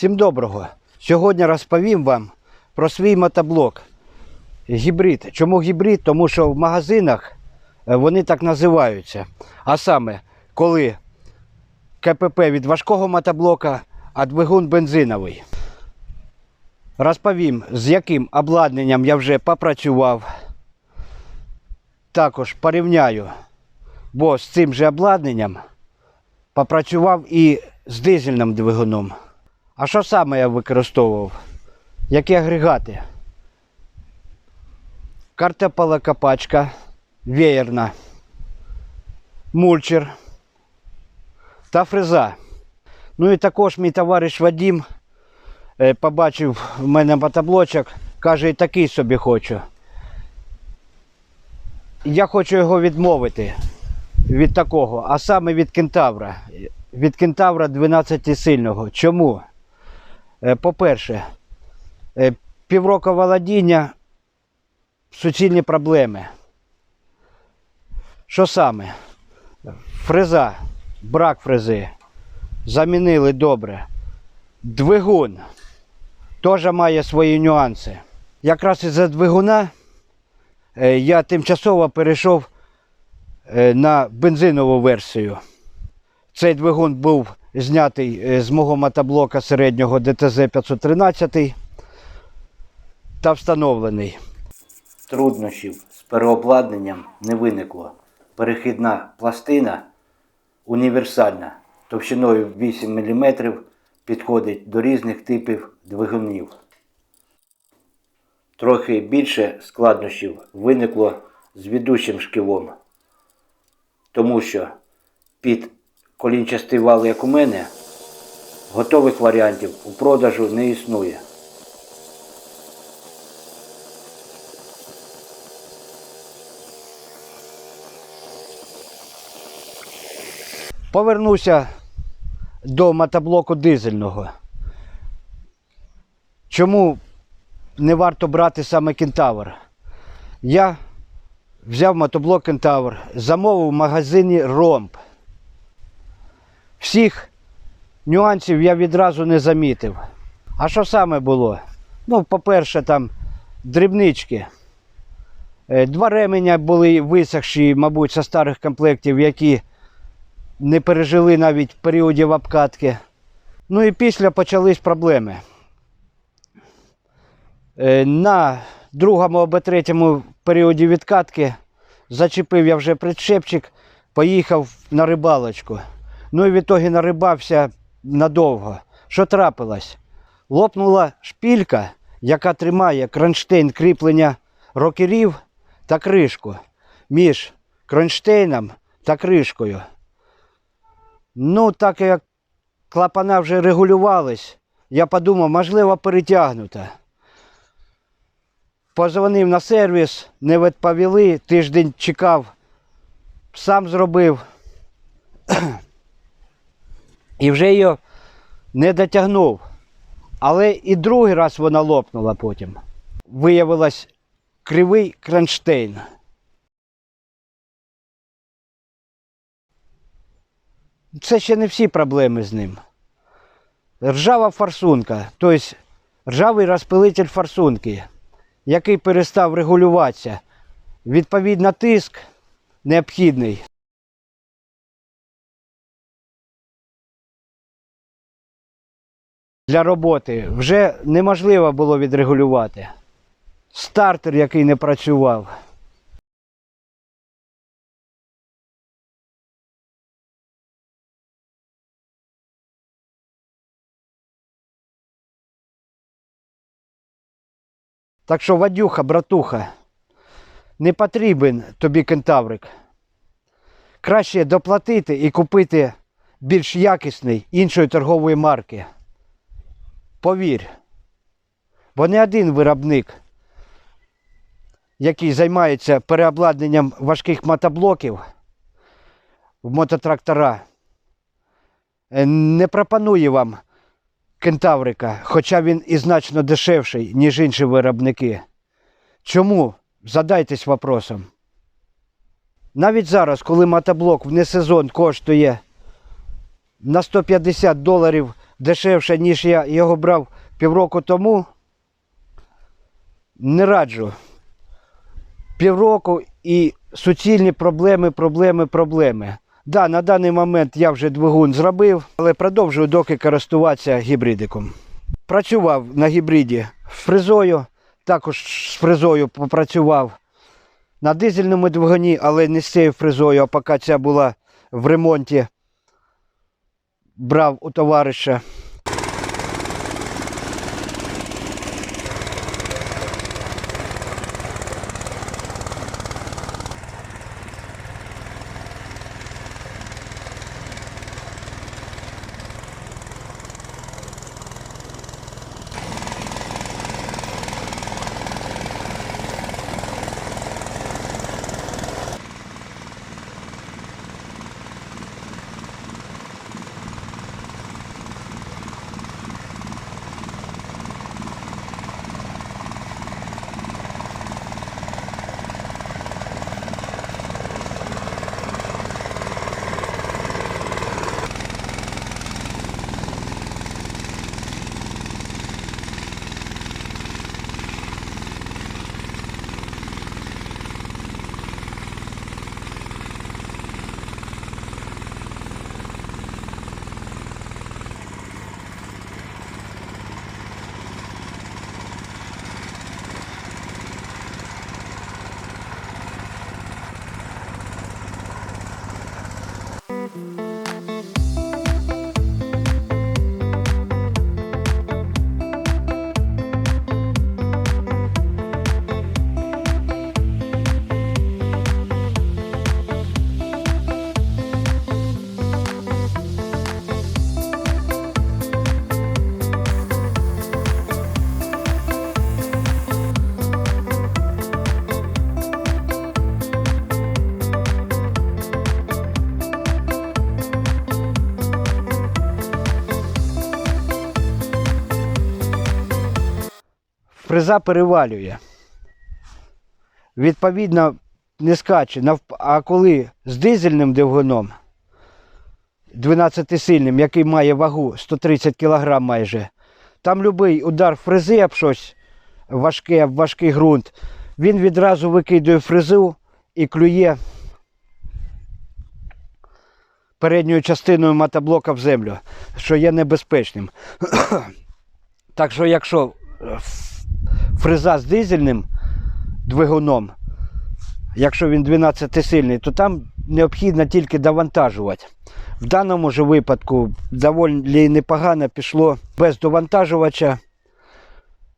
Всім доброго! Сьогодні розповім вам про свій мотоблок. Гібрид. Чому гібрид? Тому що в магазинах е, вони так називаються. А саме, коли КПП від важкого мотоблока, а двигун бензиновий. Розповім, з яким обладнанням я вже попрацював. Також порівняю, бо з цим же обладнанням попрацював і з дизельним двигуном. А що саме я використовував? Які агрегати? Картополокопачка веєрна, мульчер та фреза. Ну і також мій товариш Вадим е, побачив в мене мотоблочок, каже, і такий собі хочу. Я хочу його відмовити від такого, а саме від кентавра. Від кентавра 12 сильного. Чому? Е, По-перше, е, півроку володіння, суцільні проблеми. Що саме? Фреза, брак фрези. Замінили добре. Двигун теж має свої нюанси. Якраз із-за двигуна е, я тимчасово перейшов на бензинову версію. Цей двигун був знятий е, з мого мотоблока середнього ДТЗ 513 та встановлений. Труднощів з переобладнанням не виникло. Перехідна пластина універсальна, товщиною 8 мм підходить до різних типів двигунів. Трохи більше складнощів виникло з ведучим шківом, тому що під колінчастий вал, як у мене, готових варіантів у продажу не існує. Повернуся до мотоблоку дизельного. Чому не варто брати саме кентавр? Я взяв мотоблок кентавр, замовив в магазині Ромб. Всіх нюансів я відразу не замітив. А що саме було? Ну, по-перше, там дрібнички. Е, Два ременя були висохші, мабуть, зі старих комплектів, які не пережили навіть періодів обкатки. Ну і після почались проблеми. Е, На другому або третьому періоді відкатки зачепив я вже причепчик, поїхав на рибалочку. Ну і в ітогі нарибався надовго. Що трапилось? Лопнула шпілька, яка тримає кронштейн кріплення рокерів та кришку між кронштейном та кришкою. Ну, так як клапана вже регулювались, я подумав, можливо, перетягнута. Позвонив на сервіс, не відповіли, тиждень чекав, сам зробив. І вже її не дотягнув. Але і другий раз вона лопнула потім. Виявилось кривий кронштейн. Це ще не всі проблеми з ним. Ржава форсунка, тобто ржавий розпилитель форсунки, який перестав регулюватися. Відповідно, тиск необхідний. Для роботи вже неможливо було відрегулювати. Стартер, який не працював. Так що, Вадюха, братуха, не потрібен тобі кентаврик. Краще доплатити і купити більш якісний іншої торгової марки. Повір. Бо не один виробник, який займається переобладнанням важких мотоблоків в мототрактора, е, не пропонує вам кентаврика, хоча він і значно дешевший, ніж інші виробники. Чому? Задайтесь вопросом. Навіть зараз, коли мотоблок в несезон коштує на 150 доларів дешевше, ніж я його брав півроку тому. Не раджу. Півроку і суцільні проблеми, проблеми, проблеми. Да, на даний момент я вже двигун зробив, але продовжую доки користуватися гібридиком. Працював на гібриді з фрезою, також з фрезою попрацював на дизельному двигуні, але не з цією фрезою, а поки ця була в ремонті. Брав у товариша. Mm-hmm. Фреза перевалює. Відповідно, не скаче. А коли з дизельним двигуном 12-сильним, який має вагу 130 кг майже, там будь-який удар фрези об щось важке, об важкий ґрунт, він відразу викидує фрезу і клює передньою частиною мотоблока в землю, що є небезпечним. так що, якщо е, фреза з дизельним двигуном, якщо він 12-сильний, то там необхідно тільки довантажувати. В даному ж випадку доволі непогано пішло без довантажувача,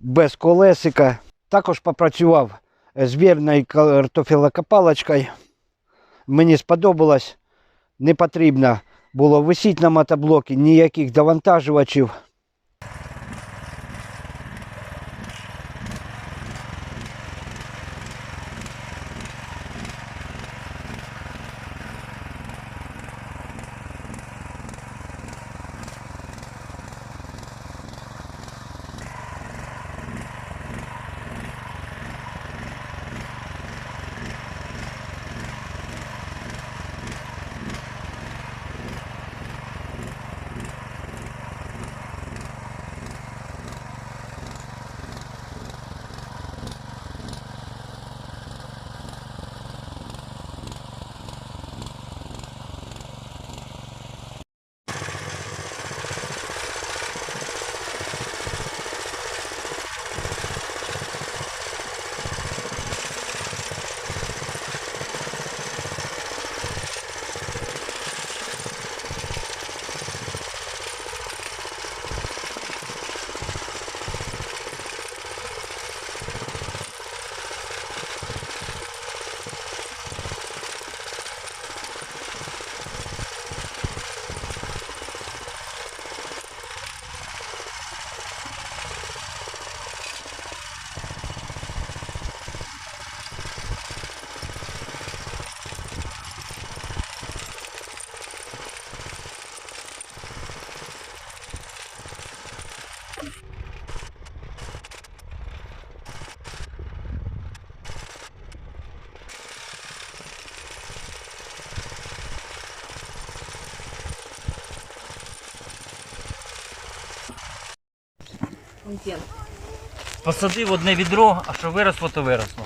без колесика. Також попрацював збірною картофелокопалочкою. Мені сподобалось. Не потрібно було висіти на мотоблокі, ніяких довантажувачів. Посадив одне відро, а що виросло, то виросло.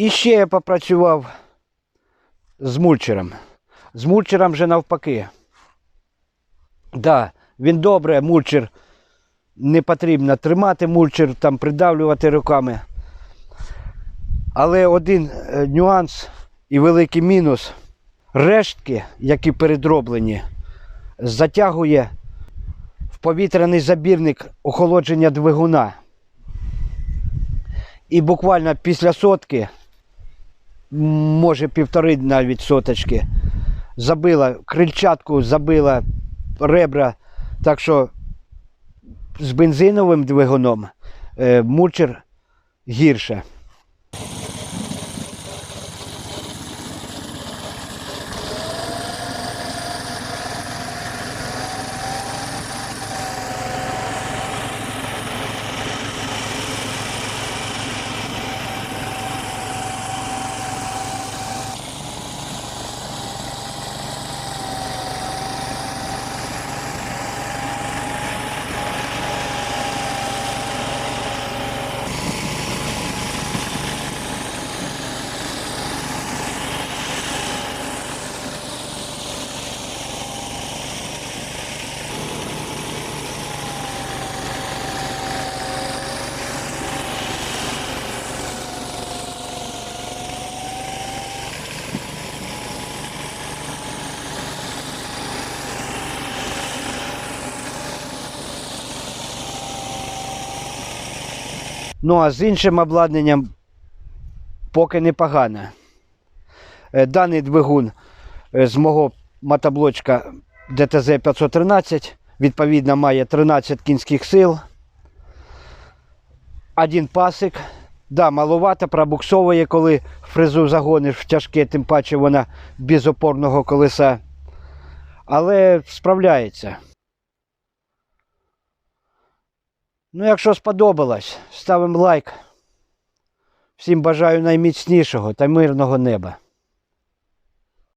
І ще я попрацював з мульчером. З мульчером вже навпаки. Да, він добре, мульчер не потрібно тримати мульчер, там придавлювати руками. Але один е, нюанс і великий мінус рештки, які передроблені, затягує в повітряний забірник охолодження двигуна. І буквально після сотки, може півтори навіть соточки, забила крильчатку, забила ребра. Так що з бензиновим двигуном е, мульчер гірше. Ну а з іншим обладнанням поки непогано. Е, Даний двигун е, з мого мотоблочка ДТЗ 513, відповідно, має 13 кінських сил. Один пасик. Да, маловато пробуксовує, коли фрезу загониш в тяжке, тим паче вона без опорного колеса. Але справляється. Ну, якщо сподобалось, ставимо лайк. Всім бажаю найміцнішого та мирного неба.